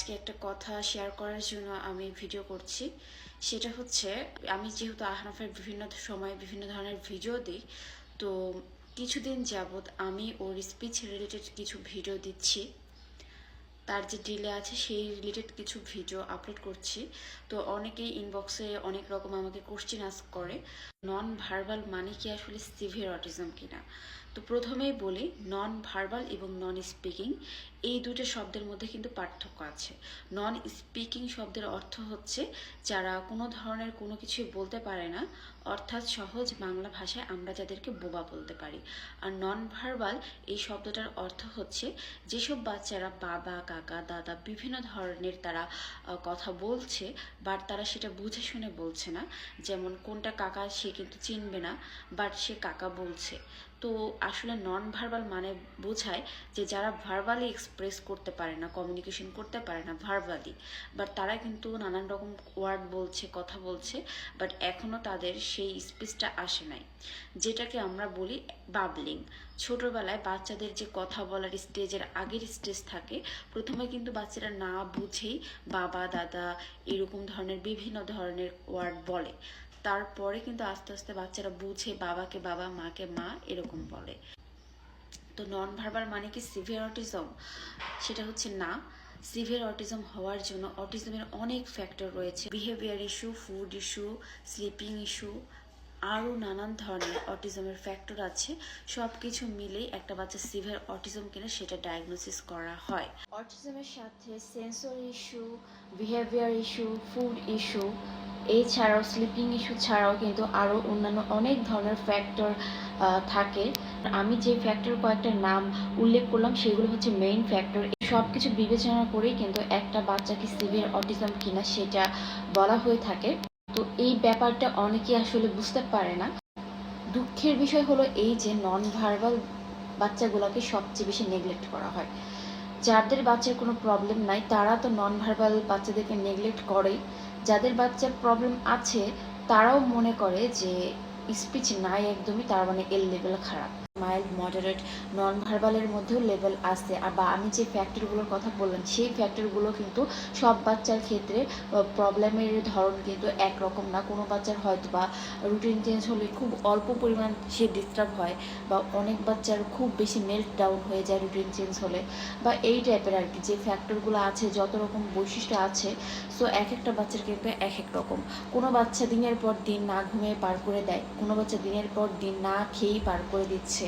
আজকে একটা কথা শেয়ার করার জন্য আমি ভিডিও করছি। সেটা হচ্ছে, আমি যেহেতু আহনাফের বিভিন্ন সময় বিভিন্ন ধরনের ভিডিও দিই, তো কিছুদিন যাবৎ আমি ওর স্পিচ রিলেটেড কিছু ভিডিও দিচ্ছি। তার যে ডিলে আছে সেই রিলেটেড কিছু ভিডিও আপলোড করছি। তো অনেকেই ইনবক্সে অনেক রকম আমাকে কোশ্চেন আস্ক করে নন ভার্বাল মানে কি আসলে সিভিয়ার অটিজম কিনা? তো প্রথমেই বলি নন ভার্বাল এবং নন স্পিকিং এই দুটো শব্দের মধ্যে কিন্তু পার্থক্য আছে। নন স্পিকিং শব্দের অর্থ হচ্ছে যারা কোনো ধরনের কোনো কিছুই বলতে পারে না অর্থাৎ সহজ বাংলা ভাষায় আমরা যাদেরকে বোবা বলতে পারি। আর নন ভার্বাল এই শব্দটার অর্থ হচ্ছে যেসব বাচ্চারা বাবা, কাকা, দাদা বিভিন্ন ধরনের তারা কথা বলছে বাট তারা সেটা বুঝে শুনে বলছে না। যেমন কোনটা কাকা সে কিন্তু চিনবে না বাট সে কাকা বলছে। তো আসলে নন ভার্বাল মানে বোঝায় যে যারা ভার্বালি এক্সপ্রেস করতে পারে না কমিউনিকেশন করতে পারে না ভার্বালি বাট তারা কিন্তু নানান রকম ওয়ার্ড বলছে, কথা বলছে বাট এখনও তাদের সেই স্পিচটা আসে নাই। যেটাকে আমরা বলি বাবলিং ছোটবেলায় বাচ্চাদের যে কথা বলার স্টেজের আগের স্টেজ থাকে, প্রথমে কিন্তু বাচ্চারা না বুঝেই বাবা, দাদা এরকম ধরনের বিভিন্ন ধরনের ওয়ার্ড বলে। তারপরে কিন্তু আস্তে আস্তে বাচ্চারা বুঝে বাবাকে, বাবা, মাকে, মা এরকম বলে। তো নন ভার্বাল মানে কি সিভিয়ার অটিজম সেটা হচ্ছে না। সিভিয়ার অটিজম হওয়ার জন্য অটিজমের অনেক ফ্যাক্টর রয়েছে। Behaviour issue food issue sleeping issue আরও নানান ধরনের অটিজমের ফ্যাক্টর আছে। সব কিছু মিলেই একটা বাচ্চা সিভিয়ার অটিজম কিনা সেটা ডায়াগনোসিস করা হয়। অটিজমের সাথে sensor issue behaviour issue food issue এছাড়াও স্লিপিং ইস্যু ছাড়াও কিন্তু আরও অন্যান্য অনেক ধরনের ফ্যাক্টর থাকে। আমি যে ফ্যাক্টর কয়েকটা নাম উল্লেখ করলাম, সেগুলো হচ্ছে মেইন ফ্যাক্টর সব কিছু বিবেচনা করেই কিন্তু একটা বাচ্চাকে সিভিয়ার অটিজম কিনা সেটা বলা হয়ে থাকে। তো এই ব্যাপারটা অনেকেই আসলে বুঝতে পারে না। দুঃখের বিষয় হলো এই যে নন ভার্বাল বাচ্চাগুলোকে সবচেয়ে বেশি নেগলেক্ট করা হয়। যাদের বাচ্চার কোনো প্রবলেম নাই, তারা তো নন ভার্বাল বাচ্চাদেরকে নেগলেক্ট করেই। যাদের বাচ্চার প্রবলেম আছে, তারাও মনে করে যে স্পিচ নাই একদমই, তার মানে এর লেভেল খারাপ। মাইল্ড মডারেট নন ভার্বালের মধ্যেও লেভেল আছে। আর বা আমি যে ফ্যাক্টরগুলোর কথা বললাম, সেই ফ্যাক্টরগুলো কিন্তু সব বাচ্চার ক্ষেত্রে প্রবলেমের ধরন কিন্তু একরকম না। কোনো বাচ্চার হয়তো বা রুটিন চেঞ্জ হলে খুব অল্প পরিমাণ সে ডিস্টার্ব হয় বা অনেক বাচ্চার খুব বেশি মেল্ট ডাউন হয়ে যায় রুটিন চেঞ্জ হলে। বা এই টাইপের আর কি যে ফ্যাক্টরগুলো আছে, যত রকম বৈশিষ্ট্য আছে সো এক একটা বাচ্চার কিন্তু এক এক রকম। কোনো বাচ্চা দিনের পর দিন না ঘুমিয়ে পার করে দেয়, কোনো বাচ্চা দিনের পর দিন না খেয়েই পার করে দিচ্ছে।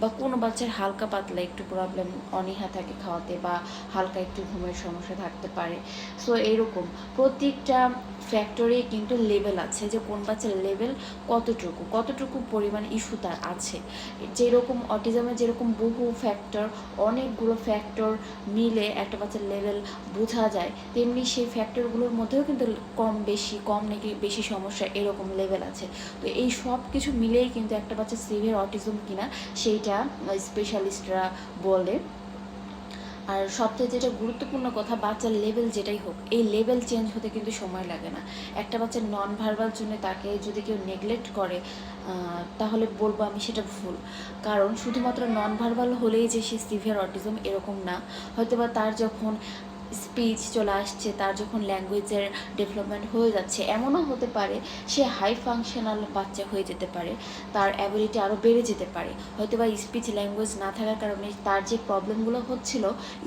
বা কোনো বাচ্চার হালকা পাতলা একটু প্রবলেম অনীহা থাকে খাওয়াতে বা হালকা একটু ঘুমের সমস্যা থাকতে পারে। সো এরকম প্রত্যেকটা ফ্যাক্টরে কিন্তু লেভেল আছে যে কোন বাচ্চার লেভেল কতটুকু কতটুকু পরিমাণ ইস্যু তার আছে। যেরকম অটিজমের যেরকম বহু ফ্যাক্টর অনেকগুলো ফ্যাক্টর মিলে একটা বাচ্চার লেভেল বোঝা যায়, তেমনি সেই ফ্যাক্টরগুলোর মধ্যেও কিন্তু কম বেশি, কম নাকি বেশি সমস্যা এরকম লেভেল আছে। তো এই সব কিছু মিলেই কিন্তু একটা বাচ্চা সিভিয়ার অটিজম কিনা, সেইটা স্পেশালিস্টরা বলে। আর সবচেয়ে যেটা গুরুত্বপূর্ণ কথা, বাচ্চার লেভেল যেটাই হোক, এই লেভেল চেঞ্জ হতে কিন্তু সময় লাগে না। একটা বাচ্চার নন ভার্বাল জন্য তাকে যদি কেউ নেগলেক্ট করে তাহলে বলব আমি সেটা ভুল। কারণ শুধুমাত্র নন ভার্বাল হলেই যে সে সিভিয়ার অটিজম এরকম না। হয়তো বা তার যখন স্পিচ চলে আসছে, তার যখন ল্যাঙ্গুয়েজের ডেভেলপমেন্ট হয়ে যাচ্ছে, এমনও হতে পারে সে হাই ফাংশনাল বাচ্চা হয়ে যেতে পারে, তার অ্যাবিলিটি আরও বেড়ে যেতে পারে। হয়তো বা স্পিচ ল্যাঙ্গুয়েজ না থাকার কারণে তার যে প্রবলেমগুলো হচ্ছিল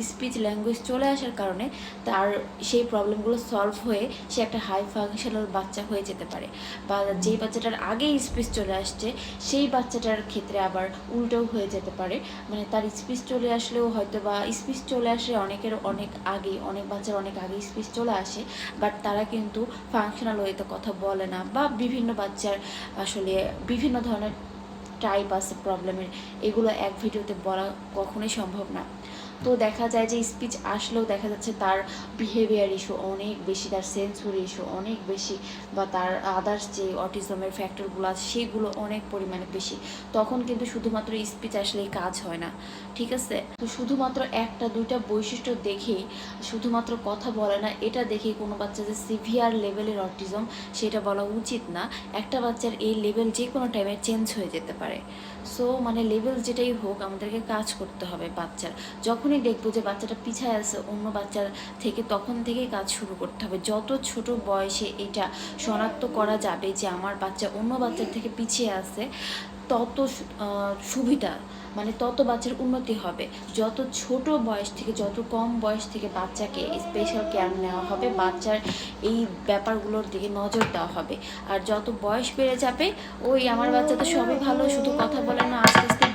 স্পিচ ল্যাঙ্গুয়েজ চলে আসার কারণে তার সেই প্রবলেমগুলো সলভ হয়ে সে একটা হাই ফাংশনাল বাচ্চা হয়ে যেতে পারে। বা যেই বাচ্চাটার আগেই স্পিচ চলে আসছে, সেই বাচ্চাটার ক্ষেত্রে আবার উল্টোও হয়ে যেতে পারে। মানে তার স্পিচ চলে আসলেও হয়তো বা স্পিচ চলে আসে অনেকের অনেক আগে অনেক বাচ্চার অনেক আগে স্পিচ চলে আসে বাট তারা কিন্তু ফাংশনাল ওয়েতে কথা বলে না বা বিভিন্ন বাচ্চার আসলে বিভিন্ন ধরনের টাইপ আছে প্রবলেমের এগুলো এক ভিডিওতে বলা কখনোই সম্ভব না। তো দেখা যায় যে স্পিচ আসলেও দেখা যাচ্ছে তার বিহেভিয়ার ইস্যু অনেক বেশি, তার সেন্সরি ইস্যু অনেক বেশি বা তার আদার্স যে অটিজমের ফ্যাক্টরগুলো আছে সেগুলো অনেক পরিমাণে বেশি। তখন কিন্তু শুধুমাত্র স্পিচ আসলেই কাজ হয় না, ঠিক আছে? তো শুধুমাত্র একটা, দুইটা বৈশিষ্ট্য দেখেই, শুধুমাত্র কথা বলে না, এটা দেখেই কোনো বাচ্চা যে সিভিয়ার লেভেলের অটিজম সেটা বলা উচিত না। একটা বাচ্চার এই লেভেল যে কোনো টাইমে চেঞ্জ হয়ে যেতে পারে। সো মানে লেভেল যেটাই হোক, আমাদেরকে কাজ করতে হবে বাচ্চার। যখনই দেখব যে বাচ্চাটা পিছায় আছে, অন্য বাচ্চার থেকে তখন থেকেই কাজ শুরু করতে হবে। যত ছোট বয়সে এটা শনাক্ত করা যাবে যে আমার বাচ্চা অন্য বাচ্চার থেকে পিছিয়ে আছে, তত সুবিধা মানে তত বাচ্চার উন্নতি হবে। যত ছোট বয়স থেকে, যত কম বয়স থেকে বাচ্চাকে স্পেশাল কেয়ার নেওয়া হবে, বাচ্চার এই ব্যাপারগুলোর দিকে নজর দেওয়া হবে। আর যত বয়স বেড়ে যাবে, ওই আমার বাচ্চা তো সবই ভালো, শুধু কথা বলে না, আস্তে আস্তে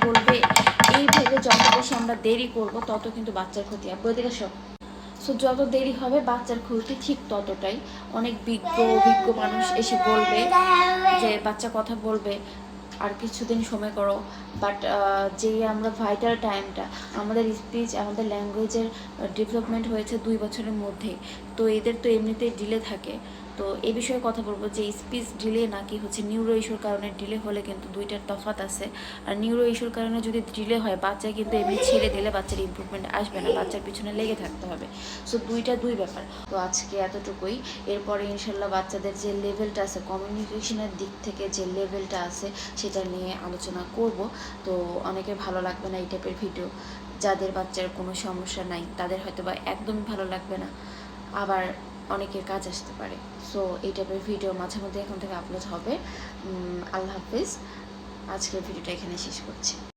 আমরা দেরি করব, তত কিন্তু বাচ্চার ক্ষতি। হবে ওইদিকে সব সো যত দেরি হবে, বাচ্চার ক্ষতি ঠিক ততটাই। অনেক বিজ্ঞ, অভিজ্ঞ মানুষ এসে বলবে যে, বাচ্চা কথা বলবে, আর কিছুদিন সময় করো। বাট যে আমরা ভাইটাল টাইমটা আমাদের স্পিচ আমাদের ল্যাঙ্গুয়েজের ডেভেলপমেন্ট হয়েছে দুই বছরের মধ্যে। তো এদের তো এমনিতেই ডিলে থাকে। তো এই বিষয়ে কথা বলব যে স্পিচ ডিলে নাকি হচ্ছে নিউরো ইস্যুর কারণে ডিলে হলে কিন্তু দুইটার তফাৎ আছে। আর নিউরো ইস্যুর কারণে যদি ডিলে হয় বাচ্চা কিন্তু এমনি ছেড়ে দিলে বাচ্চার ইম্প্রুভমেন্ট আসবে না, বাচ্চার পিছনে লেগে থাকতে হবে। সো দুইটা দুই ব্যাপার। তো আজকে এতটুকুই। এরপরে ইনশাল্লাহ বাচ্চাদের যে লেভেলটা আছে কমিউনিকেশনের দিক থেকে যে লেভেলটা আছে, সেটা নিয়ে আলোচনা করব। তো অনেকের ভালো লাগবে না এই টাইপের ভিডিও যাদের বাচ্চার কোনো সমস্যা নাই, তাদের হয়তো বা একদমই ভালো লাগবে না। আবার অনেকের কাজ আসতে পারে। সো এই টাইপের ভিডিও মাঝে মধ্যে এখন থেকে আপলোড হবে। আল্লাহ হাফিজ। আজকের ভিডিওটা এখানে শেষ করছি।